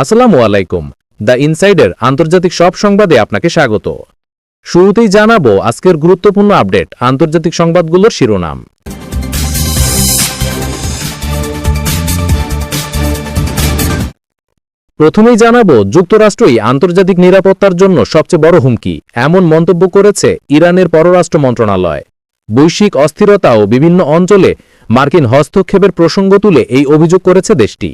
আসসালামু আলাইকুম। দ্য ইনসাইডের আন্তর্জাতিক সব সংবাদে আপনাকে স্বাগত। শুরুতেই জানাব আজকের গুরুত্বপূর্ণ আপডেট আন্তর্জাতিক সংবাদগুলোর শিরোনাম। প্রথমেই জানাব, যুক্তরাষ্ট্রই আন্তর্জাতিক নিরাপত্তার জন্য সবচেয়ে বড় হুমকি। এমন মন্তব্য করেছে ইরানের পররাষ্ট্র মন্ত্রণালয়। বৈশ্বিক অস্থিরতা ও বিভিন্ন অঞ্চলে মার্কিন হস্তক্ষেপের প্রসঙ্গ তুলে এই অভিযোগ করেছে দেশটি।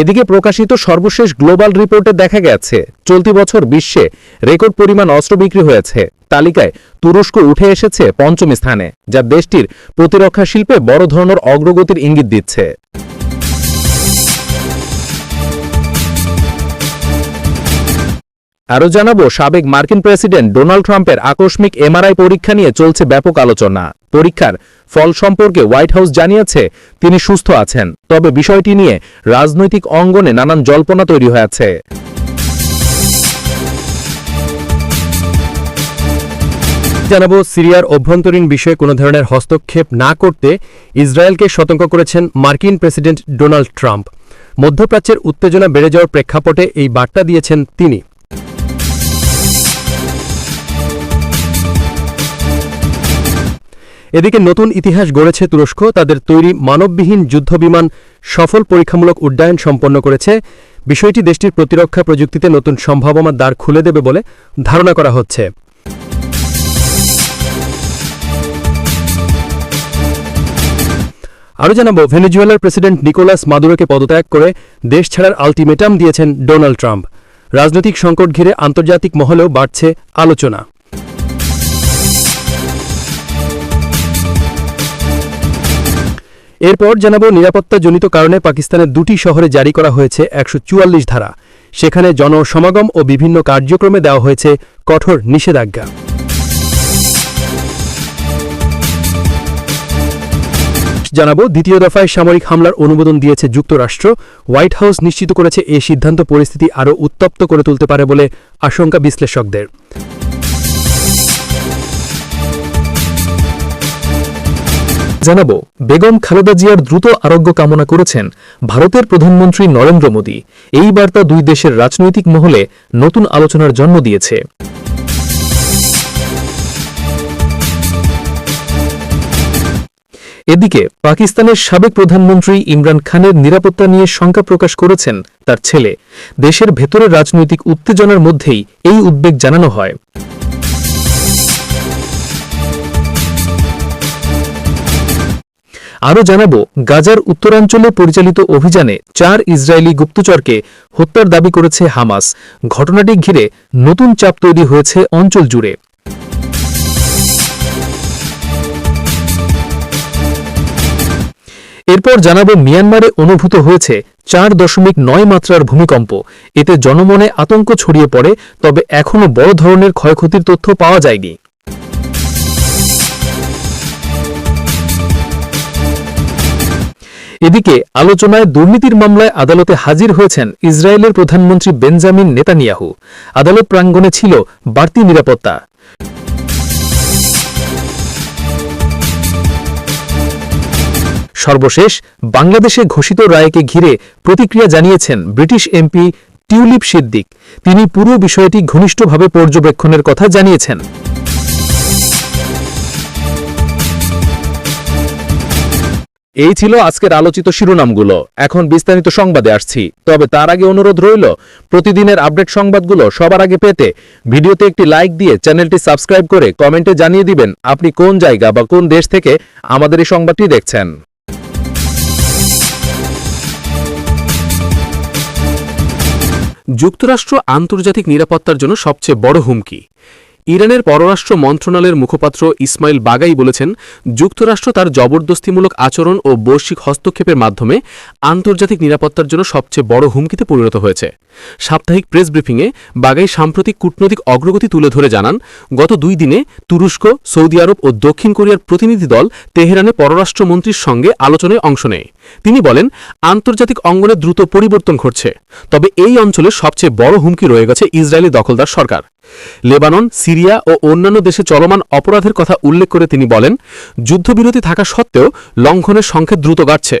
এদিকে প্রকাশিত সর্বশেষ গ্লোবাল রিপোর্টে দেখা গেছে, চলতি বছর বিশ্বে রেকর্ড পরিমাণ অস্ত্র বিক্রি হয়েছে। তালিকায় তুরস্ক উঠে এসেছে পঞ্চম স্থানে, যা দেশটির প্রতিরক্ষা শিল্পে বড় ধরনের অগ্রগতির ইঙ্গিত দিচ্ছে। আরও জানাব, সাবেক মার্কিন প্রেসিডেন্ট ডোনাল্ড ট্রাম্পের আকস্মিক এমআরআই পরীক্ষা নিয়ে চলছে ব্যাপক আলোচনা। পরীক্ষার ফল সম্পর্কে হোয়াইট হাউস জানিয়েছে, তিনি সুস্থ আছেন। তবে বিষয়টি নিয়ে রাজনৈতিক অঙ্গনে নানান জল্পনা তৈরি হয়েছে। জানাব, সিরিয়ার অভ্যন্তরীণ বিষয়ে কোনো ধরনের হস্তক্ষেপ না করতে ইসরায়েলকে সতর্ক করেছেন মার্কিন প্রেসিডেন্ট ডোনাল্ড ট্রাম্প। মধ্যপ্রাচ্যের উত্তেজনা বেড়ে যাওয়ার প্রেক্ষাপটে এই বার্তা দিয়েছেন তিনি। এদিকে নতুন ইতিহাস গড়েছে তুরস্ক, তাদের তৈরি মানববিহীন যুদ্ধবিমান সফল পরীক্ষামূলক উড্ডয়ন সম্পন্ন করেছে। বিষয়টি দেশটির প্রতিরক্ষা প্রযুক্তিতে নতুন সম্ভাবনার দ্বার খুলে দেবে বলে ধারণা করা হচ্ছে। আরও জানাব, ভেনেজুয়েলার প্রেসিডেন্ট নিকোলাস মাদুরোকে পদত্যাগ করে দেশ ছাড়ার আলটিমেটাম দিয়েছেন ডোনাল্ড ট্রাম্প। রাজনৈতিক সংকট ঘিরে আন্তর্জাতিক মহলেও বাড়ছে আলোচনা। এরপর জানাব নিরাপত্তাজনিত কারণে পাকিস্তানের দুটি শহরে জারি করা হয়েছে একশো চুয়াল্লিশ ধারা। সেখানে জনসমাগম ও বিভিন্ন কার্যক্রমে দেওয়া হয়েছে কঠোর নিষেধাজ্ঞা। জানাব দ্বিতীয় দফায় সামরিক হামলার অনুমোদন দিয়েছে যুক্তরাষ্ট্র। হোয়াইট হাউস নিশ্চিত করেছে এই সিদ্ধান্ত পরিস্থিতি আরও উত্তপ্ত করে তুলতে পারে বলে আশঙ্কা বিশ্লেষকদের। জানাব, বেগম খালেদা জিয়ার দ্রুত আরোগ্য কামনা করেছেন ভারতের প্রধানমন্ত্রী নরেন্দ্র মোদী। এই বার্তা দুই দেশের রাজনৈতিক মহলে নতুন আলোচনার জন্ম দিয়েছে। এদিকে, পাকিস্তানের সাবেক প্রধানমন্ত্রী ইমরান খানের নিরাপত্তা নিয়ে শঙ্কা প্রকাশ করেছেন তার ছেলে। দেশের ভেতরের রাজনৈতিক উত্তেজনার মধ্যেই এই উদ্বেগ জানানো হয়। আরও জানাব, গাজার উত্তরাঞ্চলে পরিচালিত অভিযানে চার ইসরায়েলি গুপ্তচরকে হত্যার দাবি করেছে হামাস। ঘটনাটি ঘিরে নতুন চাপ তৈরি হয়েছে অঞ্চল জুড়ে। এরপর জানাব, মিয়ানমারে অনুভূত হয়েছে চার দশমিক নয় মাত্রার ভূমিকম্প। এতে জনমনে আতঙ্ক ছড়িয়ে পড়ে, তবে এখনও বড় ধরনের ক্ষয়ক্ষতির তথ্য পাওয়া যায়নি। এদিকে আলোচনায় দুর্নীতির মামলায় আদালতে হাজির হয়েছেন ইসরায়েলের প্রধানমন্ত্রী বেঞ্জামিন নেতানিয়াহু। আদালত প্রাঙ্গণে ছিল বাড়তি নিরাপত্তা। সর্বশেষ, বাংলাদেশে ঘোষিত রায়কে ঘিরে প্রতিক্রিয়া জানিয়েছেন ব্রিটিশ এমপি টিউলিপ সিদ্দিক। তিনি পুরো বিষয়টি ঘনিষ্ঠভাবে পর্যবেক্ষণের কথা জানিয়েছেন। এই ছিল আজকের আলোচিত শিরোনামগুলো। এখন বিস্তারিত সংবাদে আসছি। তবে তার আগে অনুরোধ রইল, প্রতিদিনের আপডেট সংবাদগুলো সবার আগে পেতে ভিডিওতে একটি লাইক দিয়ে চ্যানেলটি সাবস্ক্রাইব করে কমেন্টে জানিয়ে দিবেন আপনি কোন জায়গা বা কোন দেশ থেকে আমাদের এই সংবাদটি দেখছেন। যুক্তরাষ্ট্র আন্তর্জাতিক নিরাপত্তার জন্য সবচেয়ে বড় হুমকি। ইরানের পররাষ্ট্র মন্ত্রণালয়ের মুখপাত্র ইসমাইল বাগাই বলেছেন, যুক্তরাষ্ট্র তার জবরদস্তিমূলক আচরণ ও বৈশ্বিক হস্তক্ষেপের মাধ্যমে আন্তর্জাতিক নিরাপত্তার জন্য সবচেয়ে বড় হুমকিতে পরিণত হয়েছে। সাপ্তাহিক প্রেস ব্রিফিংয়ে বাগাই সাম্প্রতিক কূটনৈতিক অগ্রগতি তুলে ধরে জানান, গত দুই দিনে তুরস্ক, সৌদি আরব ও দক্ষিণ কোরিয়ার প্রতিনিধি দল তেহরানে পররাষ্ট্রমন্ত্রীর সঙ্গে আলোচনায় অংশ নেয়। তিনি বলেন, আন্তর্জাতিক অঙ্গনে দ্রুত পরিবর্তন ঘটছে, তবে এই অঞ্চলে সবচেয়ে বড় হুমকি রয়ে গেছে ইসরায়েলি দখলদার সরকার। লেবানন, সিরিয়া ও অন্যান্য দেশে চলমান অপরাধের কথা উল্লেখ করে তিনি বলেন, যুদ্ধবিরতি থাকা সত্ত্বেও লঙ্ঘনের সংখ্যা দ্রুত বাড়ছে।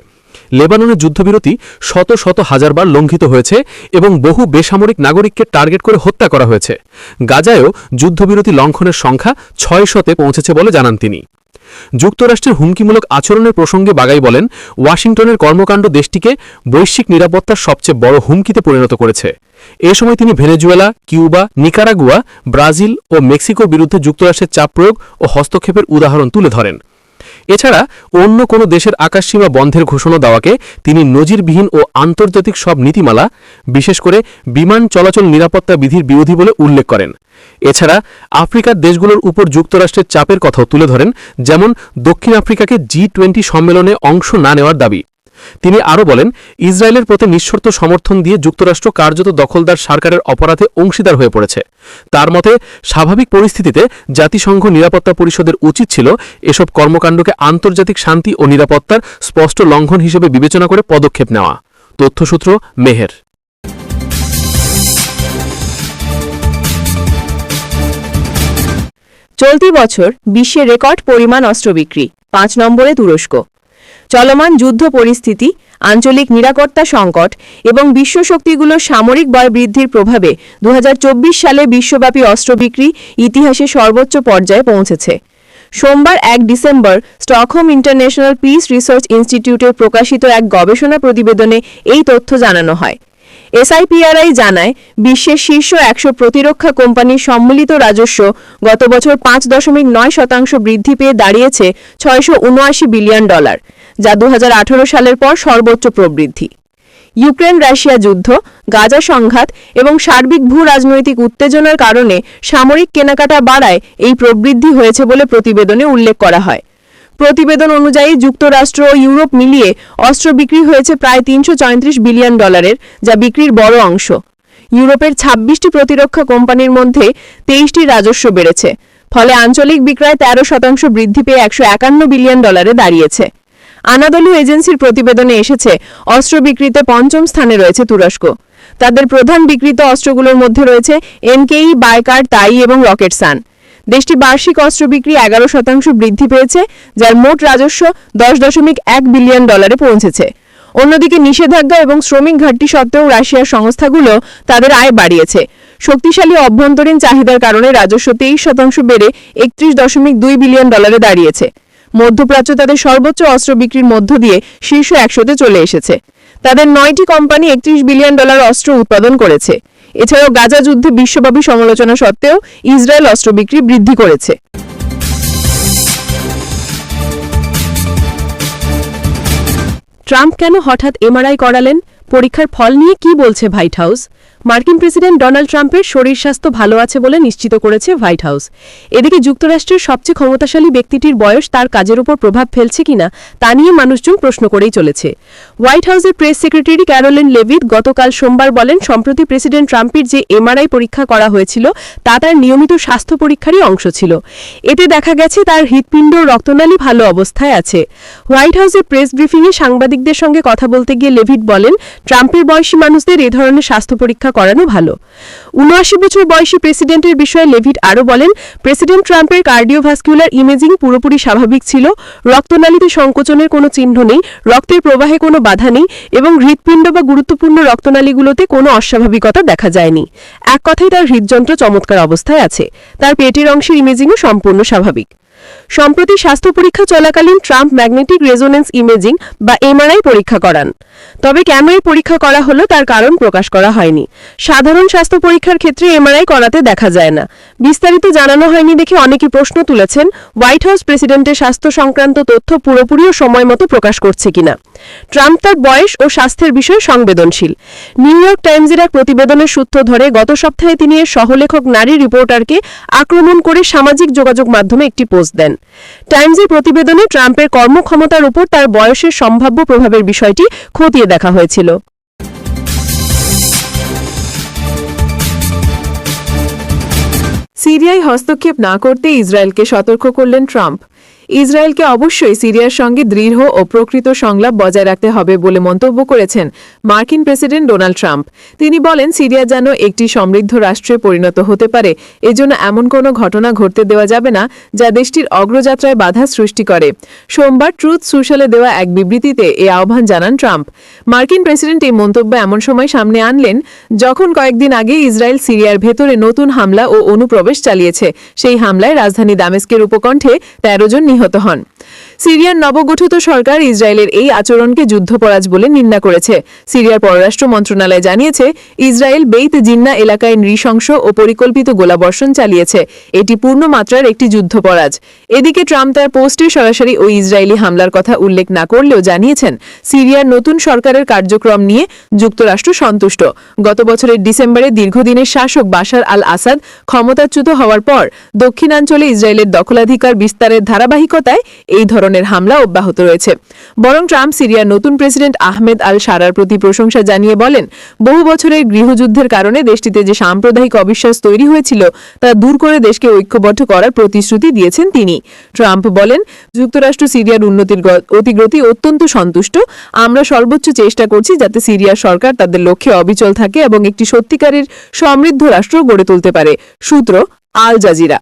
লেবাননের যুদ্ধবিরতি শত শত হাজারবার লঙ্ঘিত হয়েছে এবং বহু বেসামরিক নাগরিককে টার্গেট করে হত্যা করা হয়েছে। গাজায়ও যুদ্ধবিরতি লঙ্ঘনের সংখ্যা ছয় শতে পৌঁছেছে বলে জানান তিনি। যুক্তরাষ্ট্রের হুমকিমূলক আচরণের প্রসঙ্গে বাগাই বলেন, ওয়াশিংটনের কর্মকাণ্ড দেশটিকে বৈশ্বিক নিরাপত্তার সবচেয়ে বড় হুমকিতে পরিণত করেছে। এ সময় তিনি ভেনেজুয়েলা, কিউবা, নিকারাগুয়া, ব্রাজিল ও মেক্সিকোর বিরুদ্ধে যুক্তরাষ্ট্রের চাপ প্রয়োগ ও হস্তক্ষেপের উদাহরণ তুলে ধরেন। এছাড়া অন্য কোনো দেশের আকাশসীমা বন্ধের ঘোষণা দেওয়াকে তিনি নজিরবিহীন ও আন্তর্জাতিক সব নীতিমালা, বিশেষ করে বিমান চলাচল নিরাপত্তা বিধির বিরোধী বলে উল্লেখ করেন। এছাড়া আফ্রিকার দেশগুলোর উপর যুক্তরাষ্ট্রের চাপের কথাও তুলে ধরেন, যেমন দক্ষিণ আফ্রিকাকে জি টোয়েন্টি সম্মেলনে অংশ না নেওয়ার দাবি। তিনি আরও বলেন, ইসরায়েলের প্রতি নিঃশর্ত সমর্থন দিয়ে যুক্তরাষ্ট্র কার্যত দখলদার সরকারের অপরাধে অংশীদার হয়ে পড়েছে। তার মতে, স্বাভাবিক পরিস্থিতিতে জাতিসংঘ নিরাপত্তা পরিষদের উচিত ছিল এসব কর্মকাণ্ডকে আন্তর্জাতিক শান্তি ও নিরাপত্তার স্পষ্ট লঙ্ঘন হিসেবে বিবেচনা করে পদক্ষেপ নেওয়া। তথ্যসূত্র, মেহের। চলতি বছর বিশ্বে রেকর্ড পরিমাণ অস্ত্র বিক্রি, পাঁচ নম্বরে তুরস্ক। চলমান যুদ্ধ পরিস্থিতি, আঞ্চলিক নিরাপত্তা সংকট এবং বিশ্ব শক্তিগুলোর সামরিক বয় বৃদ্ধির প্রভাবে দু হাজার চব্বিশ সালে বিশ্বব্যাপী অস্ত্র বিক্রি ইতিহাসে সর্বোচ্চ পর্যায়ে পৌঁছেছে। সোমবার এক December Stockholm International Peace Research ইনস্টিটিউটের প্রকাশিত এক গবেষণা প্রতিবেদনে এই তথ্য জানানো হয়। এসআইপিআরআই জানায়, বিশ্বের শীর্ষ একশো প্রতিরক্ষা কোম্পানির সম্মিলিত রাজস্ব গত বছর পাঁচ দশমিক নয় শতাংশ বৃদ্ধি পেয়ে দাঁড়িয়েছে ছয়শো উনআশি বিলিয়ন ডলার, যা দু হাজার আঠেরো সালের পর সর্বোচ্চ প্রবৃদ্ধি। ইউক্রেন রাশিয়া যুদ্ধ, গাজা সংঘাত এবং সার্বিক ভূ রাজনৈতিক উত্তেজনার কারণে সামরিক কেনাকাটা বাড়ায় এই প্রবৃদ্ধি হয়েছে বলে প্রতিবেদনে উল্লেখ করা হয়। প্রতিবেদন অনুযায়ী যুক্তরাষ্ট্র ও ইউরোপ মিলিয়ে অস্ত্র বিক্রি হয়েছে প্রায় তিনশো বিলিয়ন ডলারের, যা বিক্রির বড় অংশ। ইউরোপের ছাব্বিশটি প্রতিরক্ষা কোম্পানির মধ্যে তেইশটি রাজস্ব বেড়েছে, ফলে আঞ্চলিক বিক্রয় তেরো শতাংশ বৃদ্ধি পেয়ে একশো একান্ন বিলিয়ন ডলারে দাঁড়িয়েছে। আনাদলু এজেন্সির প্রতিবেদনে এসেছে, অস্ত্র বিক্রিতে পঞ্চম স্থানে রয়েছে তুরস্ক। তাদের প্রধান বিক্রিত অস্ত্রগুলোর মধ্যে রয়েছে এমকেই বাইকার, তাই এবং রকেটসান। দেশটি বার্ষিক অস্ত্র বিক্রি এগারো শতাংশ বৃদ্ধি পেয়েছে, যার মোট রাজস্ব দশ দশমিক এক বিলিয়ন ডলারে পৌঁছেছে। অন্যদিকে নিষেধাজ্ঞা এবং শ্রমিক ঘাটতি সত্ত্বেও রাশিয়ার সংস্থাগুলো তাদের আয় বাড়িয়েছে। শক্তিশালী অভ্যন্তরীণ চাহিদার কারণে রাজস্ব তেইশ শতাংশ বেড়ে একত্রিশ দশমিক দুই বিলিয়ন ডলারে দাঁড়িয়েছে। মধ্যপ্রাচ্য তাদের সর্বোচ্চ অস্ত্র বিক্রির মধ্য দিয়ে শীর্ষ একশোতে চলে এসেছে। তাদের নয়টি কোম্পানি একত্রিশ বিলিয়ন ডলার অস্ত্র উৎপাদন করেছে। এছাড়াও গাজা যুদ্ধে বিশ্বব্যাপী সমালোচনা সত্ত্বেও ইসরায়েল অস্ত্র বিক্রি বৃদ্ধি করেছে। ট্রাম্প কেন হঠাৎ এমআরআই করালেন? পরীক্ষার ফল নিয়ে কি বলছে হোয়াইট হাউস? মার্কিন প্রেসিডেন্ট ডোনাল্ড ট্রাম্পের শরীর স্বাস্থ্য ভালো আছে বলে নিশ্চিত করেছে হোয়াইট হাউস। এদিকে যুক্তরাষ্ট্রের সবচেয়ে ক্ষমতাশালী ব্যক্তিটির বয়স তার কাজের উপর প্রভাব ফেলছে কিনা তা নিয়ে মানুষজন প্রশ্ন করেই চলেছে। হোয়াইট হাউসের প্রেস সেক্রেটারি ক্যারোলিন লেভিট গতকাল সোমবার বলেন, সম্প্রতি প্রেসিডেন্ট ট্রাম্পের যে এমআরআই পরীক্ষা করা হয়েছিল, তা তার নিয়মিত স্বাস্থ্য পরীক্ষারই অংশ ছিল। এতে দেখা গেছে, তার হৃৎপিণ্ড রক্তনালী ভালো অবস্থায় আছে। হোয়াইট হাউসের প্রেস ব্রিফিংয়ে সাংবাদিকদের সঙ্গে কথা বলতে গিয়ে লেভিট বলেন, ট্রাম্পের বয়সী মানুষদের এ ধরনের স্বাস্থ্য পরীক্ষা করানো ভালো। উনআশি বছর বয়সী প্রেসিডেন্টের বিষয়ে লেভিট আরও বলেন, প্রেসিডেন্ট ট্রাম্পের কার্ডিওভাস্কুলার ইমেজিং পুরোপুরি স্বাভাবিক ছিল, রক্তনালীতে সংকোচনের কোনো চিহ্ন নেই, রক্তের প্রবাহে কোনো বাধা নেই এবং হৃৎপিণ্ড বা গুরুত্বপূর্ণ রক্তনালীগুলোতে কোনো অস্বাভাবিকতা দেখা যায়নি। এক কথায় তার হৃদযন্ত্র চমৎকার অবস্থায় আছে। তার পেটের অংশের ইমেজিংও সম্পূর্ণ স্বাভাবিক। সম্প্রতি স্বাস্থ্য পরীক্ষা চলাকালীন ট্রাম্প ম্যাগনেটিক রেজোনেন্স ইমেজিং বা এমআরআই পরীক্ষা করান। তবে কেন এই পরীক্ষা করা হলো তার কারণ প্রকাশ করা হয়নি। সাধারণ স্বাস্থ্য পরীক্ষার ক্ষেত্রে এমআরআই করাতে দেখা যায় না। বিস্তারিত জানানো হয়নি দেখে অনেকে প্রশ্ন তুলেছেন, হোয়াইট হাউস প্রেসিডেন্টের স্বাস্থ্য সংক্রান্ত তথ্য পুরোপুরিও সময় মতো প্রকাশ করছে কিনা। ট্রাম্প তার বয়স ও স্বাস্থ্যের বিষয়ে সংবেদনশীল। নিউ ইয়র্ক টাইমসের এক প্রতিবেদনের সূত্র ধরে, গত সপ্তাহে তিনি এর সহলেখক নারী রিপোর্টারকে আক্রমণ করে সামাজিক যোগাযোগ মাধ্যমে একটি পোস্ট দেন। টাইমসের প্রতিবেদনে ট্রাম্পের কর্মক্ষমতার উপর তার বয়সের সম্ভাব্য প্রভাবের বিষয়টি খতিয়ে দেখা হয়েছিল। সিরিয়ায় হস্তক্ষেপ না করতে ইসরায়েলকে সতর্ক করলেন ট্রাম্প। ইসরায়েলকে অবশ্যই সিরিয়ার সঙ্গে দৃঢ় ও প্রকৃত সংলাপ বজায় রাখতে হবে বলে মন্তব্য করেছেন মার্কিন প্রেসিডেন্ট ডোনাল্ড ট্রাম্প। তিনি বলেন, সিরিয়া যেন একটি সমৃদ্ধ রাষ্ট্রে পরিণত হতে পারে, এজন্য এমন কোনো ঘটনা ঘটতে দেওয়া যাবে না যা দেশটির অগ্রযাত্রায় বাধা সৃষ্টি করে। সোমবার ট্রুথ সোশ্যালে দেওয়া এক বিবৃতিতে এ আহ্বান জানান ট্রাম্প। মার্কিন প্রেসিডেন্ট এই মন্তব্য এমন সময় সামনে আনলেন, যখন কয়েকদিন আগে ইসরায়েল সিরিয়ার ভেতরে নতুন হামলা ও অনুপ্রবেশ চালিয়েছে। সেই হামলায় রাজধানী দামেস্কের উপকণ্ঠে তেরো জন নিহত হন। সিরিয়ার নবগঠিত সরকার ইসরায়েলের এই আচরণকে যুদ্ধপরাজ বলে নিন্দা করেছে। সিরিয়ার পররাষ্ট্র মন্ত্রণালয় জানিয়েছে, ইসরায়েল বেইত জিন্না এলাকায় নৃশংস ও পরিকল্পিত গোলাবর্ষণ চালিয়েছে। এটি পূর্ণ মাত্রার একটি যুদ্ধপরাজ। এদিকে ট্রাম্প তার পোস্টে সরাসরি ওই ইসরায়েলি হামলার কথা উল্লেখ না করলেও জানিয়েছেন, সিরিয়ার নতুন সরকারের কার্যক্রম নিয়ে যুক্তরাষ্ট্র সন্তুষ্ট। গত বছরের ডিসেম্বরে দীর্ঘদিনের শাসক বাশার আল আসাদ ক্ষমতাচ্যুত হওয়ার পর দক্ষিণাঞ্চলে ইসরায়েলের দখলাধিকার বিস্তারের ধারাবাহিকতায় এই ধরনের হামলা অব্যাহত রয়েছে। বরং ট্রাম্প সিরিয়ার নতুন প্রেসিডেন্ট আহমেদ আল সারার প্রতি প্রশংসা জানিয়ে বলেন, বহু বছরের গৃহযুদ্ধের কারণে দেশটিতে যে সাম্প্রদায়িক অবিশ্বাস তৈরি হয়েছিল, তা দূর করে দেশকে ঐক্যবদ্ধ করার প্রতিশ্রুতি দিয়েছেন তিনি। ট্রাম্প বলেন, যুক্তরাষ্ট্র সিরিয়ার উন্নতির অতিগ্রতি অত্যন্ত সন্তুষ্ট। আমরা সর্বোচ্চ চেষ্টা করছি যাতে সিরিয়ার সরকার তাদের লক্ষ্যে অবিচল থাকে এবং একটি সত্যিকারের সমৃদ্ধ রাষ্ট্র গড়ে তুলতে পারে। সূত্র আল জাজিরা।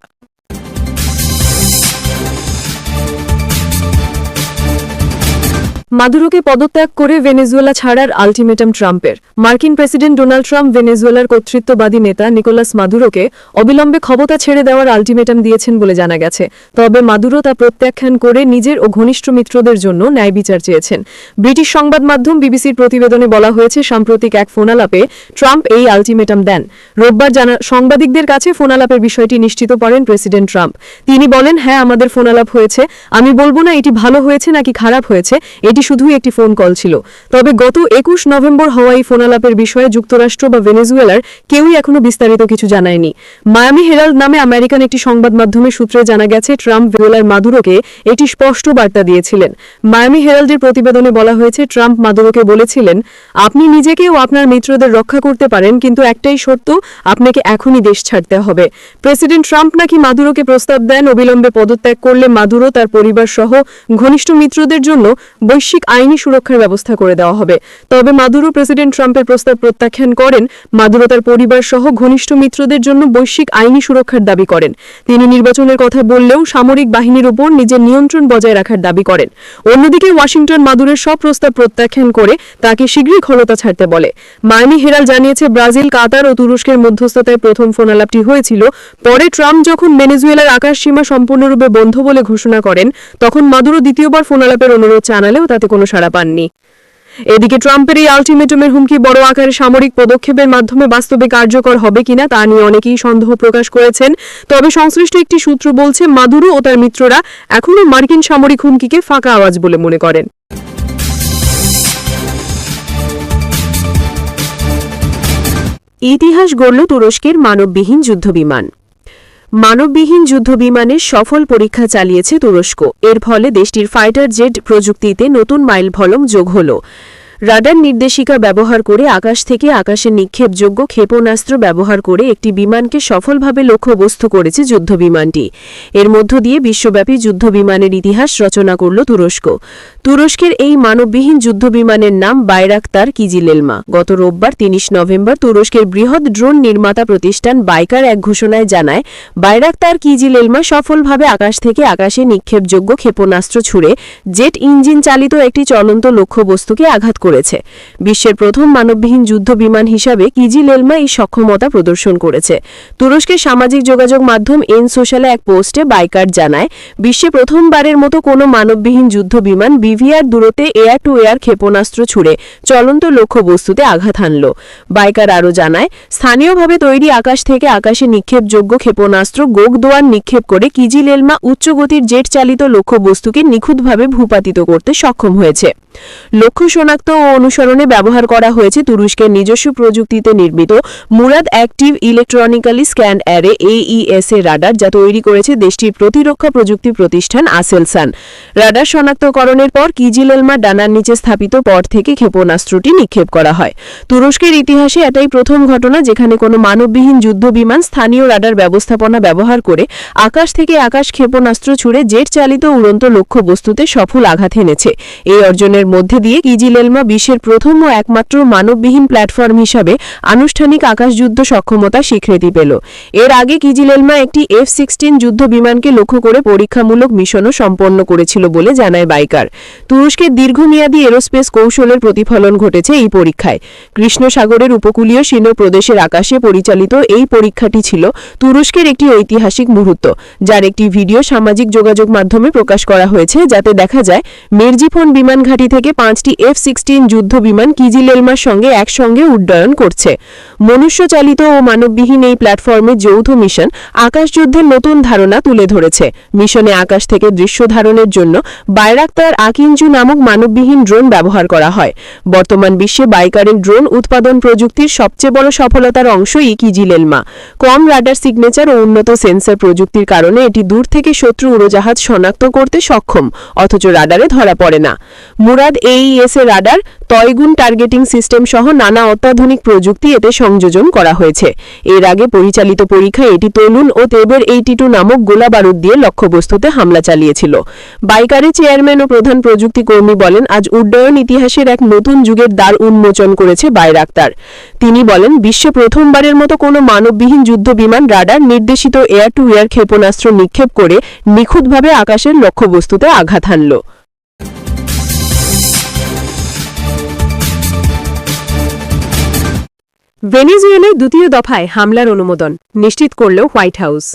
মাদুরোকে পদত্যাগ করে ভেনেজুয়েলা ছাড়ার আলটিমেটাম ট্রাম্পের। মার্কিন প্রেসিডেন্ট ডোনাল্ড ট্রাম্প ভেনেজুয়েলার কর্তৃত্ববাদী নেতা নিকোলাস মাদুরোকে অবিলম্বে ক্ষমতা ছেড়ে দেওয়ার আলটিমেটাম দিয়েছেন বলে জানা গেছে। তবে মাদুরো তা প্রত্যাখ্যান করে নিজের ও ঘনিষ্ঠ মিত্রদের জন্য ন্যায় বিচার চেয়েছেন। ব্রিটিশ সংবাদ মাধ্যম বিবিসির প্রতিবেদনে বলা হয়েছে, সাম্প্রতিক এক ফোনালাপে ট্রাম্প এই আলটিমেটাম দেন। রোববার সাংবাদিকদের কাছে ফোনালাপের বিষয়টি নিশ্চিত করেন প্রেসিডেন্ট ট্রাম্প। তিনি বলেন হ্যাঁ আমাদের ফোনালাপ হয়েছে। আমি বলব না এটি ভালো হয়েছে নাকি খারাপ হয়েছে। এটি শুধুই একটি ফোন কল ছিল। তবে গত একুশ নভেম্বর হওয়া এই ফোনালাপের বিষয়ে যুক্তরাষ্ট্র বা ভেনেজুয়েলার কেউই এখনও বিস্তারিত কিছু জানায়নি। মায়ামি হেরাল্ড নামে আমেরিকান একটি সংবাদ মাধ্যমের সূত্রে জানা গেছে, ট্রাম্প ভেনেজুয়েলার মাদুরোকে একটি স্পষ্ট বার্তা দিয়েছিলেন। মায়ামি হেরাল্ডের প্রতিবেদনে বলা হয়েছে, ট্রাম্প মাদুরোকে বলেছিলেন, আপনি নিজেকে ও আপনার মিত্রদের রক্ষা করতে পারেন, কিন্তু একটাই শর্ত, আপনাকে এখনই দেশ ছাড়তে হবে। প্রেসিডেন্ট ট্রাম্প নাকি মাদুরোকে প্রস্তাব দেন, অবিলম্বে পদত্যাগ করলে মাদুরো, তার পরিবার সহ ঘনিষ্ঠ মিত্রদের জন্য বৈশ্বিক আইনি সুরক্ষার ব্যবস্থা করে দেওয়া হবে। তবে মাদুরো প্রেসিডেন্ট ট্রাম্পের প্রস্তাব প্রত্যাখ্যান করেন, মাদুরো তার পরিবার সহ ঘনিষ্ঠ মিত্রদের জন্য বৈশ্বিক আইনি সুরক্ষার দাবি করেন। তিনি নির্বাচনের কথা বললেও সামরিক বাহিনীর উপর নিজের নিয়ন্ত্রণ বজায় রাখার দাবি করেন। অন্যদিকে ওয়াশিংটন মাদুরের সব প্রস্তাব প্রত্যাখ্যান করে তাকে শীঘ্রই ক্ষমতা ছাড়তে বলে। মায়ামি হেরাল জানিয়েছে, ব্রাজিল, কাতার ও তুরস্কের মধ্যস্থতায় প্রথম ফোনালাপটি হয়েছিল। পরে ট্রাম্প যখন ভেনেজুয়েলার আকাশ সীমা সম্পূর্ণরূপে বন্ধ বলে ঘোষণা করেন, তখন মাদুরো দ্বিতীয়বার ফোনালাপের অনুরোধ জানালেও তাতে কোনো সাড়া পাননি। এদিকে ট্রাম্পের এই আলটিমেটামের হুমকি বড় আকারে সামরিক পদক্ষেপের মাধ্যমে বাস্তবে কার্যকর হবে কিনা তা নিয়ে অনেকেই সন্দেহ প্রকাশ করেছেন। তবে সংশ্লিষ্ট একটি সূত্র বলছে, মাদুরো ও তার মিত্ররা এখনও মার্কিন সামরিক হুমকিকে ফাঁকা আওয়াজ বলে মনে করেন। ইতিহাস গড়ল তুরস্কের মানববিহীন যুদ্ধবিমান। মানববিহীন যুদ্ধবিমানের সফল পরীক্ষা চালিয়েছে তুরস্ক। এর ফলে দেশটির ফাইটার জেট প্রযুক্তিতে নতুন মাইল ভলম যোগ হল। রাডার নির্দেশিকা ব্যবহার করে আকাশ থেকে আকাশে নিক্ষেপযোগ্য ক্ষেপণাস্ত্র ব্যবহার করে একটি বিমানকে সফলভাবে লক্ষ্যবস্তু করেছে যুদ্ধবিমানটি। এর মধ্য দিয়ে বিশ্বব্যাপী যুদ্ধবিমানের ইতিহাস রচনা করল তুরস্ক। তুরস্কের এই মানববিহীন যুদ্ধবিমানের নাম বাইরাক্তার কিজিলেলমা। গত রোববার তিরিশ নভেম্বর তুরস্কের বৃহৎ ড্রোন নির্মাতা প্রতিষ্ঠান বাইকার এক ঘোষণায় জানায়, বাইরাক্তার কিজিলেলমা সফলভাবে আকাশ থেকে আকাশে নিক্ষেপযোগ্য ক্ষেপণাস্ত্র ছুড়ে জেট ইঞ্জিন চালিত একটি চলন্ত লক্ষ্যবস্তুকে আঘাত করেছে। বিশ্বের প্রথম মানববিহীন যুদ্ধ বিমান হিসাবে কিজি লেলমা এই সক্ষমতা প্রদর্শন করেছে। তুরস্কের সামাজিক যোগাযোগ মাধ্যম এন সোশ্যালে এক পোস্টে বাইকার জানায়, বিশ্বে প্রথমবারের মতো কোনো মানববিহীন যুদ্ধ বিমান বিভিআর দূরত্বে এয়ার টু এয়ার ক্ষেপণাস্ত্র ছুড়ে চলন্ত লক্ষ্যবস্তুতে আঘাত হানল। বাইকার আরও জানায়, স্থানীয়ভাবে তৈরি আকাশ থেকে আকাশে নিক্ষেপযোগ্য ক্ষেপণাস্ত্র গোগদোয়ার নিক্ষেপ করে কিজি কিজিলেলমা উচ্চগতির জেট চালিত লক্ষ্যবস্তুকে নিখুঁতভাবে ভূপাতিত করতে সক্ষম হয়েছে। লক্ষ্য শনাক্ত ও অনুসরণে ব্যবহার করা হয়েছে তুরস্কের নিজস্ব প্রযুক্তিতে নির্মিত Murad active electronically scan array AESA radar, যা তৈরি করেছে দেশটির প্রতিরক্ষা প্রযুক্তি প্রতিষ্ঠান আসেলসান। রাডার শনাক্তকরণের পর কিজিলেলমা ডানার নিচে স্থাপিত পর থেকে ক্ষেপণাস্ত্রটি নিক্ষেপ করা হয়। তুরস্কের ইতিহাসে এটাই প্রথম ঘটনা যেখানে কোনো মানববিহীন যুদ্ধ বিমান স্থানীয় রাডার ব্যবস্থাপনা ব্যবহার করে আকাশ থেকে আকাশ ক্ষেপণাস্ত্র ছুড়ে জেট চালিত উড়ন্ত লক্ষ্যবস্তুতে সফল আঘাত এনেছে। এই অর্জনের মধ্যে দিয়ে কিজিলেলমা বিশ্বের প্রথম ও একমাত্র মানববিহীন প্ল্যাটফর্ম হিসাবে আনুষ্ঠানিক আকাশযুদ্ধ সক্ষমতা স্বীকৃতি পেল। এর আগে কিজিলেলমা একটি এফ সিক্সটিন যুদ্ধ বিমানকে লক্ষ্য করে পরীক্ষামূলক মিশনও সম্পন্ন করেছিল বলে জানায় বাইকার। তুরস্কের দীর্ঘমেয়াদী এরোস্পেস কৌশলের প্রতিফলন ঘটেছে এই পরীক্ষায়। কৃষ্ণ সাগরের উপকূলীয় শীর্ণ প্রদেশের আকাশে পরিচালিত এই পরীক্ষাটি ছিল তুরস্কের একটি ঐতিহাসিক মুহূর্ত, যার একটি ভিডিও সামাজিক যোগাযোগ মাধ্যমে প্রকাশ করা হয়েছে, যাতে দেখা যায়, মেরজিফোন বিমান ঘাঁটি থেকে পাঁচটি এফ সিক্সটিন যুদ্ধ বিমান কিজিলেলমার সঙ্গে একসঙ্গে উড্ডয়ন করছে। মনুষ্যচালিত ও মানববিহীন এই প্ল্যাটফর্মে যৌথ মিশন আকাশযুদ্ধের নতুন ধারণা তুলে ধরেছে। মিশনে আকাশ থেকে দৃশ্য ধারণের জন্য বাইরাক্তার আকিঞ্জু নামক মানববিহীন ড্রোন ব্যবহার করা হয়। বর্তমান বিশ্বে বাইকারের ড্রোন উৎপাদন প্রযুক্তির সবচেয়ে বড় সফলতার অংশই কিজিলেলমা। কম রাডার সিগনেচার ও উন্নত সেন্সর প্রযুক্তির কারণে এটি দূর থেকে শত্রু উড়োজাহাজ শনাক্ত করতে সক্ষম, অথচ রাডারে ধরা পড়ে না। মুরাদ এইএস এর রাডার তয়গুন টার্গেটিং সিস্টেম সহ নানা অত্যাধুনিক প্রযুক্তি এতে সংযোজন করা হয়েছে। এর আগে পরিচালিত পরীক্ষায় এটি তলুন ও তেবের এইটি টু নামক গোলা বারুদ দিয়ে লক্ষ্যবস্তুতে হামলা চালিয়েছিল। বাইকারের চেয়ারম্যান ও প্রধান প্রযুক্তি কর্মী বলেন, আজ উড্ডয়ন ইতিহাসের এক নতুন যুগের দ্বার উন্মোচন করেছে বাইরাক্তার তিনি বলেন, বিশ্বে প্রথমবারের মতো কোনো মানববিহীন যুদ্ধ বিমান রাডার নির্দেশিত এয়ার টু এয়ার ক্ষেপণাস্ত্র নিক্ষেপ করে নিখুঁতভাবে আকাশের লক্ষ্যবস্তুতে আঘাত হানল। ভেনেজুয়েলায় দ্বিতীয় দফায় হামলার অনুমোদন নিশ্চিত করল হোয়াইট হাউস।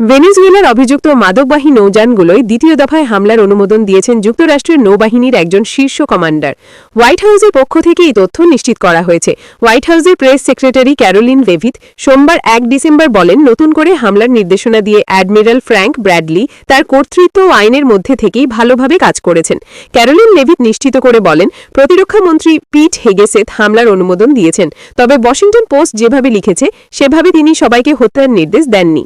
ভেনেজুয়েলার অভিযুক্ত মাদকবাহী নৌযানগুলোয় দ্বিতীয় দফায় হামলার অনুমোদন দিয়েছেন যুক্তরাষ্ট্রের নৌবাহিনীর একজন শীর্ষ কমান্ডার। হোয়াইট হাউসের পক্ষ থেকে এই তথ্য নিশ্চিত করা হয়েছে। হোয়াইট হাউসের প্রেস সেক্রেটারি ক্যারোলিন লেভিথ সোমবার এক ডিসেম্বর বলেন, নতুন করে হামলার নির্দেশনা দিয়ে অ্যাডমিরাল ফ্র্যাঙ্ক ব্র্যাডলি তার কর্তৃত্ব আইনের মধ্যে থেকেই ভালোভাবে কাজ করেছেন। ক্যারোলিন লেভিথ নিশ্চিত করে বলেন, প্রতিরক্ষা মন্ত্রী পিট হেগেসেথ হামলার অনুমোদন দিয়েছেন, তবে ওয়াশিংটন পোস্ট যেভাবে লিখেছে, সেভাবে তিনি সবাইকে হত্যার নির্দেশ দেননি।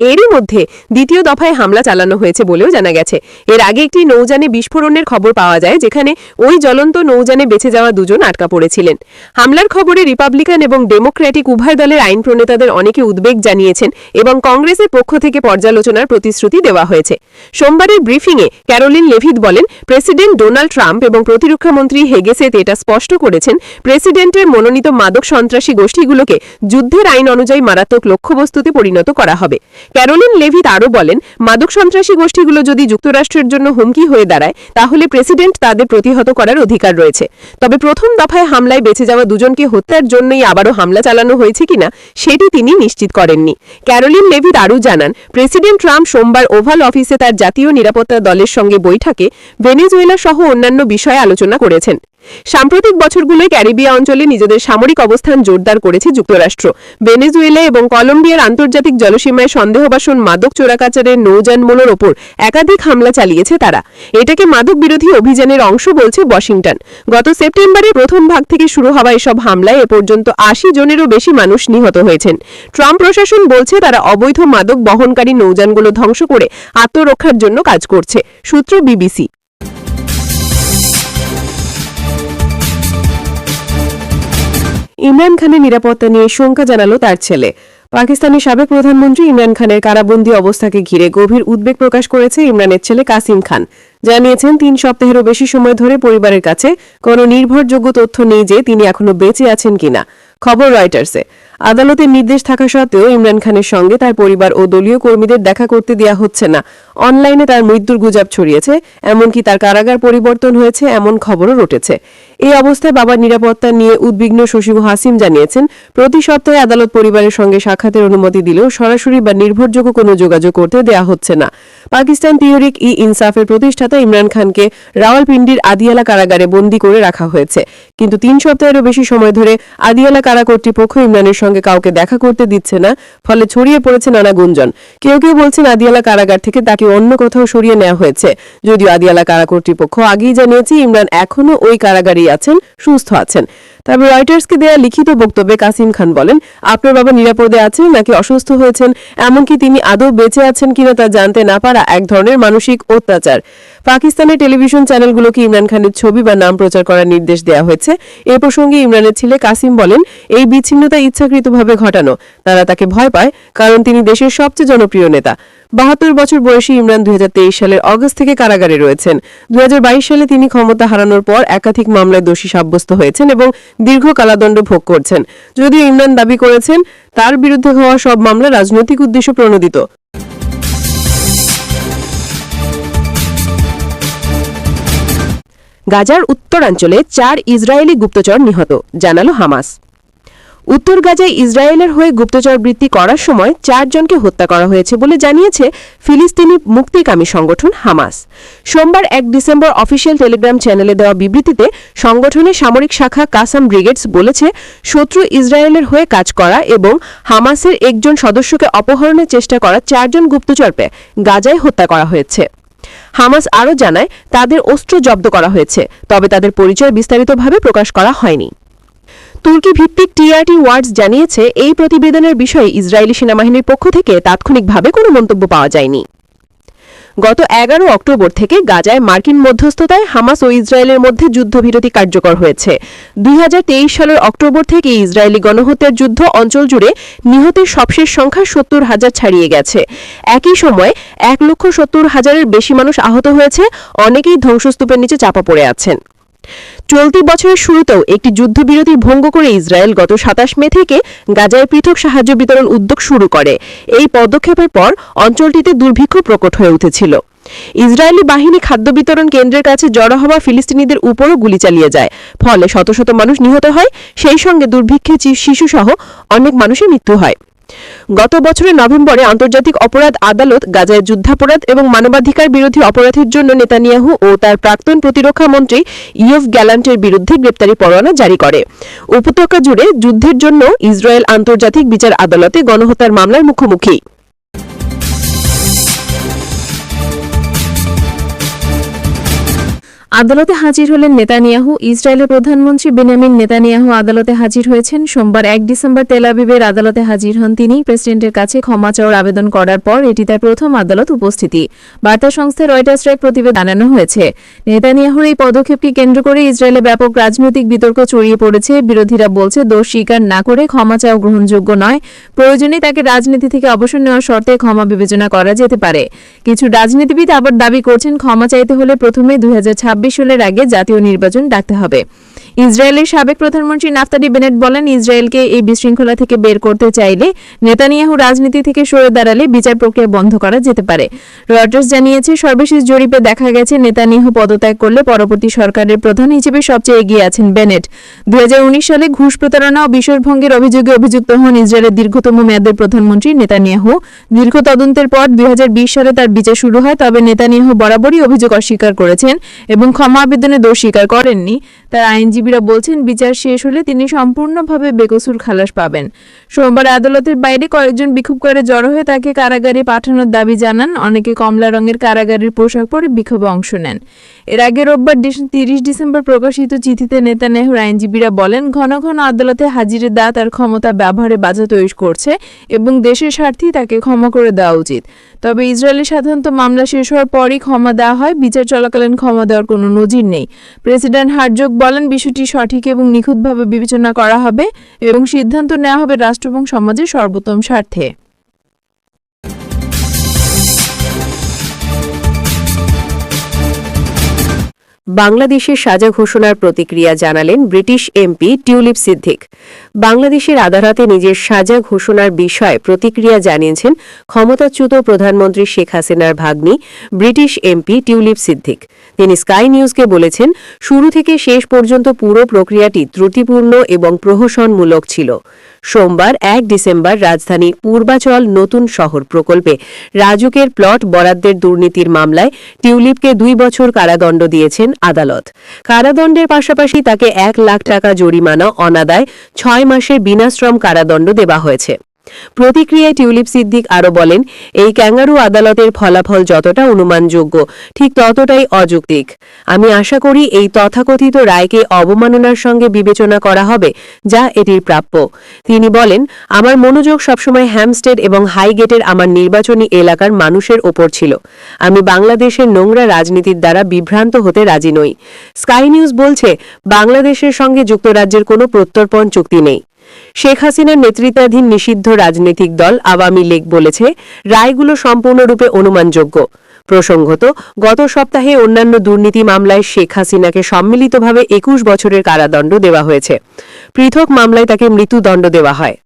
এরই মধ্যে দ্বিতীয় দফায় হামলা চালানো হয়েছে বলেও জানা গেছে। এর আগে একটি নৌযানে বিস্ফোরণের খবর পাওয়া যায়, যেখানে ওই জ্বলন্ত নৌযানে বেঁচে যাওয়া দুজন আটকা পড়েছিলেন। হামলার খবরে রিপাবলিকান এবং ডেমোক্র্যাটিক উভয় দলের আইন প্রণেতাদের অনেকে উদ্বেগ জানিয়েছেন এবং কংগ্রেসের পক্ষ থেকে পর্যালোচনার প্রতিশ্রুতি দেওয়া হয়েছে। সোমবারের ব্রিফিংয়ে ক্যারোলিন লেভিথ বলেন, প্রেসিডেন্ট ডোনাল্ড ট্রাম্প এবং প্রতিরক্ষামন্ত্রী হেগেসেত এটা স্পষ্ট করেছেন, প্রেসিডেন্টের মনোনীত মাদক সন্ত্রাসী গোষ্ঠীগুলোকে যুদ্ধের আইন অনুযায়ী মারাত্মক লক্ষ্যবস্তুতে পরিণত করা হবে। ক্যারোলিন লেভিত আরও বলেন, মাদক সন্ত্রাসী গোষ্ঠীগুলো যদি যুক্তরাষ্ট্রের জন্য হুমকি হয়ে দাঁড়ায়, তাহলে প্রেসিডেন্ট তাদের প্রতিহত করার অধিকার রয়েছে। তবে প্রথম দফায় হামলায় বেঁচে যাওয়া দুজনকে হত্যার জন্যই আবারও হামলা চালানো হয়েছে কিনা, সেটি তিনি নিশ্চিত করেননি। ক্যারোলিন লেভিত আরও জানান, প্রেসিডেন্ট ট্রাম্প সোমবার ওভাল অফিসে তার জাতীয় নিরাপত্তা দলের সঙ্গে বৈঠকে ভেনেজুয়েলা সহ অন্যান্য বিষয়ে আলোচনা করেছেন। সাম্প্রতিক বছরগুলোয় ক্যারিবিয়া অঞ্চলে নিজেদের সামরিক অবস্থান জোরদার করেছে যুক্তরাষ্ট্র। ভেনেজুয়েলা এবং কলম্বিয়ার আন্তর্জাতিক জলসীমায় সন্দেহবাসন মাদক চোরাকাচারের নৌযানগুলোর ওপর একাধিক হামলা চালিয়েছে তারা। এটাকে মাদক বিরোধী অভিযানের অংশ বলছে ওয়াশিংটন। গত সেপ্টেম্বরে প্রথম ভাগ থেকে শুরু হওয়া এসব হামলায় এ পর্যন্ত আশি জনেরও বেশি মানুষ নিহত হয়েছেন। ট্রাম্প প্রশাসন বলছে তারা অবৈধ মাদক বহনকারী নৌযানগুলো ধ্বংস করে আত্মরক্ষার জন্য কাজ করছে, সূত্র বিবিসি। ইমরান খানের নিরাপত্তা নিয়ে শঙ্কা জানালো তার ছেলে। পাকিস্তানের সাবেক প্রধানমন্ত্রী ইমরান খানের কারাবন্দী অবস্থাকে ঘিরে গভীর উদ্বেগ প্রকাশ করেছে ইমরানের ছেলে কাসিম খান। জানিয়েছেন, তিন সপ্তাহেরও বেশি সময় ধরে পরিবারের কাছে কোনো নির্ভরযোগ্য তথ্য নেই যে তিনি এখনও বেঁচে আছেন কিনা, খবর রয়টার্সে। আদালতের নির্দেশ থাকা সত্ত্বেও ইমরান খানের সঙ্গে তার পরিবার ও দলীয় কর্মীদের দেখা করতে দেওয়া হচ্ছে না। অনলাইনে তার মৃত্যুর গুজব ছড়িয়েছে, এমনকি তার কারাগার পরিবর্তন হয়েছে, এমন খবরও রটেছে। এই অবস্থায় বাবার নিরাপত্তা নিয়ে উদ্বিগ্ন শশীভূ হাসিম জানিয়েছেন, প্রতি সপ্তাহে আদালত পরিবারের সঙ্গে সাক্ষাতের অনুমতি দিলেও সরাসরি বা নির্ভরযোগ্য কোনো যোগাযোগ করতে দেয়া হচ্ছে না। পাকিস্তান তিওরিক ই ইনসাফের প্রতিষ্ঠাতা ইমরান খানকে রাওয়ালপিন্ডির আদিয়ালা কারাগারে বন্দী করে রাখা হয়েছে। কিন্তু তিন সপ্তাহেরও বেশি সময় ধরে আদিয়ালা কারা কর্তৃপক্ষ ইমরানের সঙ্গে কাউকে দেখা করতে দিচ্ছে না, ফলে ছড়িয়ে পড়েছে নানা গুঞ্জন। কেউ কেউ বলছেন আদিয়ালা কারাগার থেকে তাকে অন্য কোথাও সরিয়ে নেওয়া হয়েছে। যদিও আদিয়ালা কারা কর্তৃপক্ষ আগেই জানিয়েছে, ইমরান এখনও ওই আছেন সুস্থ আছেন। তবে রয়টার্সকে দেয়া লিখিত বক্তব্যে কাসিম খান বলেন, আপনার বাবা নিরাপদে আছেন নাকি অসুস্থ হয়েছেন, এমনকি তিনি আদৌ বেঁচে আছেন কিনা তা জানতে না পারা এক ধরনের মানসিক অত্যাচার। পাকিস্তানের টেলিভিশন চ্যানেলগুলোকে ইমরান খানের ছবি বা নাম প্রচার করার নির্দেশ দেওয়া হয়েছে। এ প্রসঙ্গে ইমরানের ছেলে কাসিম বলেন, এই বিচ্ছিন্নতা ইচ্ছাকৃতভাবে ঘটানো। তারা তাকে ভয় পায়, কারণ তিনি দেশের সবচেয়ে জনপ্রিয় নেতা। বাহাত্তর বছর বয়সী ইমরান দুই হাজার তেইশ সালের অগস্ট থেকে কারাগারে রয়েছেন। দুই হাজার বাইশ সালে তিনি ক্ষমতা হারানোর পর একাধিক মামলায় দোষী সাব্যস্ত হয়েছেন এবং দীর্ঘ কালাদণ্ড ভোগ করছেন। যদিও ইমরান দাবি করেছেন, তার বিরুদ্ধে হওয়া সব মামলা রাজনৈতিক উদ্দেশ্য প্রণোদিত। গাজার উত্তরাঞ্চলে চার ইসরায়েলি গুপ্তচর নিহত, জানালো হামাস। উত্তর গাজায় ইসরায়েলের হয়ে গুপ্তচর বৃত্তি করার সময় চারজনকে হত্যা করা হয়েছে বলে জানিয়েছে ফিলিস্তিনি মুক্তিকামী সংগঠন হামাস। সোমবার এক ডিসেম্বর অফিসিয়াল টেলিগ্রাম চ্যানেলে দেওয়া বিবৃতিতে সংগঠনের সামরিক শাখা কাসাম ব্রিগেডস বলেছে, শত্রু ইসরায়েলের হয়ে কাজ করা এবং হামাসের একজন সদস্যকে অপহরণের চেষ্টা করা চারজন গুপ্তচরকে গাজায় হত্যা করা হয়েছে। হামাস আরও জানায়, তাদের অস্ত্র জব্দ করা হয়েছে, তবে তাদের পরিচয় বিস্তারিতভাবে প্রকাশ করা হয়নি। তুর্কি ভিত্তিক টিআরটি ওয়ার্ডস জানিয়েছে, এই প্রতিবেদনের বিষয়ে ইসরায়েলি সেনাবাহিনীর পক্ষ থেকে তাৎক্ষণিকভাবে কোনো মন্তব্য পাওয়া যায়নি। গত এগারো অক্টোবর থেকে গাজায় মার্কিন মধ্যস্থতায় হামাস ও ইসরায়েলের মধ্যে যুদ্ধবিরতি কার্যকর হয়েছে। দুই হাজার তেইশ সালের অক্টোবর থেকে ইসরায়েলি গণহত্যার যুদ্ধ অঞ্চল জুড়ে নিহতের সবশেষ সংখ্যা সত্তর হাজার ছাড়িয়ে গেছে। একই সময় এক লক্ষ সত্তর হাজারের বেশি মানুষ আহত হয়েছে, অনেকেই ধ্বংসস্তূপের নিচে চাপা পড়ে আছেন। চলতি বছরের শুরুতেও একটি যুদ্ধবিরতি ভঙ্গ করে ইসরায়েল গত সাতাশ মে থেকে গাজায় পৃথক সাহায্য বিতরণ উদ্যোগ শুরু করে। এই পদক্ষেপের পর অঞ্চলটিতে দুর্ভিক্ষ প্রকট হয়ে উঠেছিল। ইসরায়েলি বাহিনী খাদ্য বিতরণ কেন্দ্রের কাছে জড়ো হওয়া ফিলিস্তিনিদের উপরও গুলি চালিয়ে যায়। ফলে শত শত মানুষ নিহত হয়। সেই সঙ্গে দুর্ভিক্ষে শিশুসহ অনেক মানুষের মৃত্যু হয়। গত বছরের নভেম্বরে আন্তর্জাতিক অপরাধ আদালত গাজায় যুদ্ধাপরাধ এবং মানবাধিকার বিরোধী অপরাধের জন্য নেতানিয়াহু ও তার প্রাক্তন প্রতিরক্ষা মন্ত্রী ইয়ফ গ্যালান্টের বিরুদ্ধে গ্রেপ্তারি পরোয়ানা জারি করে। উপত্যকা জুড়ে যুদ্ধের জন্য ইসরায়েল আন্তর্জাতিক বিচার আদালতে গণহত্যার মামলার মুখোমুখি। আদালতে হাজির হলেন নেতানিয়াহু। ইসরায়েলের প্রধানমন্ত্রী বেনিয়ামিন নেতানিয়াহু আদালতে হাজির হয়েছেন। সোমবার এক ডিসেম্বর তেলাবিবের আদালতে হাজির হন তিনি। প্রেসিডেন্টের কাছে ক্ষমা চাওয়ার আবেদন করার পর এটি তার প্রথম আদালত উপস্থিতি। বার্তা সংস্থা রয়টার্সের এক প্রতিবেদন জানানো হয়েছে। নেতানিয়াহুর এই পদক্ষেপকে কেন্দ্র করে ইসরায়েলে ব্যাপক রাজনৈতিক বিতর্ক ছড়িয়ে পড়েছে। বিরোধীরা বলছে, দোষ স্বীকার না করে ক্ষমা চাওয়া গ্রহণযোগ্য নয়। প্রয়োজনে তাকে রাজনীতি থেকে অবসর নেওয়ার শর্তে ক্ষমা বিবেচনা করা যেতে পারে। কিছু রাজনীতিবিদ আবার দাবি করছেন, ক্ষমা চাইতে হলে প্রথমে দুই সালের আগে জাতীয় নির্বাচন ডাকতে হবে। ইসরায়েলের সাবেক প্রধানমন্ত্রী নাফতালি বেনেট বলেন, ইসরায়েলকে এই বিশৃঙ্খলা থেকে বের করতে চাইলে নেতানিয়াহু রাজনীতি থেকে সরে দাঁড়ালে বিচার প্রক্রিয়া বন্ধ করা যেতে পারে। রয়টার্স জানিয়েছে, সর্বশেষ জরিপে দেখা গেছে, নেতানিয়াহু পদত্যাগ করলে পরবর্তী সরকারের প্রধান হিসেবে সবচেয়ে এগিয়ে আছেন বেনেট। দুই হাজার উনিশ সালে ঘুষ প্রতারণা ও বিশ্বাসভঙ্গের অভিযোগে অভিযুক্ত হন ইসরায়েলের দীর্ঘতম মেয়াদের প্রধানমন্ত্রী নেতানিয়াহু। দীর্ঘ তদন্তের পর দু হাজার বিশ সালে তার বিচার শুরু হয়, তবে নেতানিয়াহু বরাবরই অভিযোগ অস্বীকার করেছেন এবং ক্ষমা আবেদনে দোষ স্বীকার করেননি। তার আইনজীবীরা বলছেন, বিচার শেষ হলে তিনি সম্পূর্ণভাবে বেকসুর খালাস পাবেন। সোমবার আদালতের বাইরে কয়েকজন বিক্ষোভকারী জড়ো হয়ে তাকে কারাগারে পাঠানোর দাবি জানান। অনেকে কমলা রঙের কারাগারের পোশাক পরে বিক্ষোভে অংশ নেন। এর আগে রোববার তিরিশ ডিসেম্বর প্রকাশিত চিঠিতে নেতানিয়াহুর আইনজীবীরা বলেন, ঘন ঘন আদালতে হাজিরের দা তার ক্ষমতা ব্যবহারে বাধা তৈরি করছে এবং দেশের স্বার্থেই তাকে ক্ষমা করে দেওয়া উচিত। তবে ইসরায়েলে সাধারণত মামলা শেষ হওয়ার পরই ক্ষমা দেওয়া হয়। বিচার চলাকালীন ক্ষমা দেওয়ার কোনো নজির নেই। প্রেসিডেন্ট হার্জোগ বলেন, বিষয়টি সঠিক এবং নিখুঁতভাবে বিবেচনা করা হবে এবং সিদ্ধান্ত নেওয়া হবে রাষ্ট্র এবং সমাজের সর্বোত্তম স্বার্থে। বাংলাদেশের সাজা ঘোষণার প্রতিক্রিয়া জানালেন ব্রিটিশ এমপি টিউলিপ সিদ্দিক। বাংলাদেশের আদালতে নিজের সাজা ঘোষণার বিষয়ে প্রতিক্রিয়া জানিয়েছেন ক্ষমতাচ্যুত প্রধানমন্ত্রী শেখ হাসিনার ভাগ্নি, ব্রিটিশ এমপি টিউলিপ সিদ্দিক। তিনি স্কাই নিউজকে বলেছেন, শুরু থেকে শেষ পর্যন্ত পুরো প্রক্রিয়াটি ত্রুটিপূর্ণ এবং প্রহসনমূলক ছিল। সোমবার এক ডিসেম্বর রাজধানী পূর্বাচল নতুন শহর প্রকল্পে রাজুকের প্লট বরাদ্দের দুর্নীতির মামলায় টিউলিপকে দুই বছর কারাদণ্ড দিয়েছেন আদালত। কারাদণ্ডের পাশাপাশি তাকে এক লাখ টাকা জরিমানা, অনাদায় ছয় মাসের বিনাশ্রম কারাদণ্ড দেওয়া হয়েছে। প্রতিক্রিয়ায় টিউলিপ সিদ্দিক আরও বলেন, এই ক্যাঙ্গারু আদালতের ফলাফল যতটা অনুমানযোগ্য, ঠিক ততটাই অযৌক্তিক। আমি আশা করি এই তথাকথিত রায়কে অবমাননার সঙ্গে বিবেচনা করা হবে, যা এটির প্রাপ্য। তিনি বলেন, আমার মনোযোগ সবসময় হ্যামস্টেড এবং হাইগেটের আমার নির্বাচনী এলাকার মানুষের ওপর ছিল। আমি বাংলাদেশের নোংরা রাজনীতির দ্বারা বিভ্রান্ত হতে রাজি নই। স্কাই নিউজ বলছে, বাংলাদেশের সঙ্গে যুক্তরাজ্যের কোনো প্রত্যর্পণ চুক্তি নেই। শেখ হাসিনার নেতৃত্বাধীন নিষিদ্ধ রাজনৈতিক দল আওয়ামী লীগ বলেছে, রায়গুলো সম্পূর্ণরূপে অনুমানযোগ্য। প্রসঙ্গত, গত সপ্তাহে অন্যান্য দুর্নীতি মামলায় শেখ হাসিনাকে সম্মিলিতভাবে একুশ বছরের কারাদণ্ড দেওয়া হয়েছে। পৃথক মামলায় তাকে মৃত্যুদণ্ড দেওয়া হয়।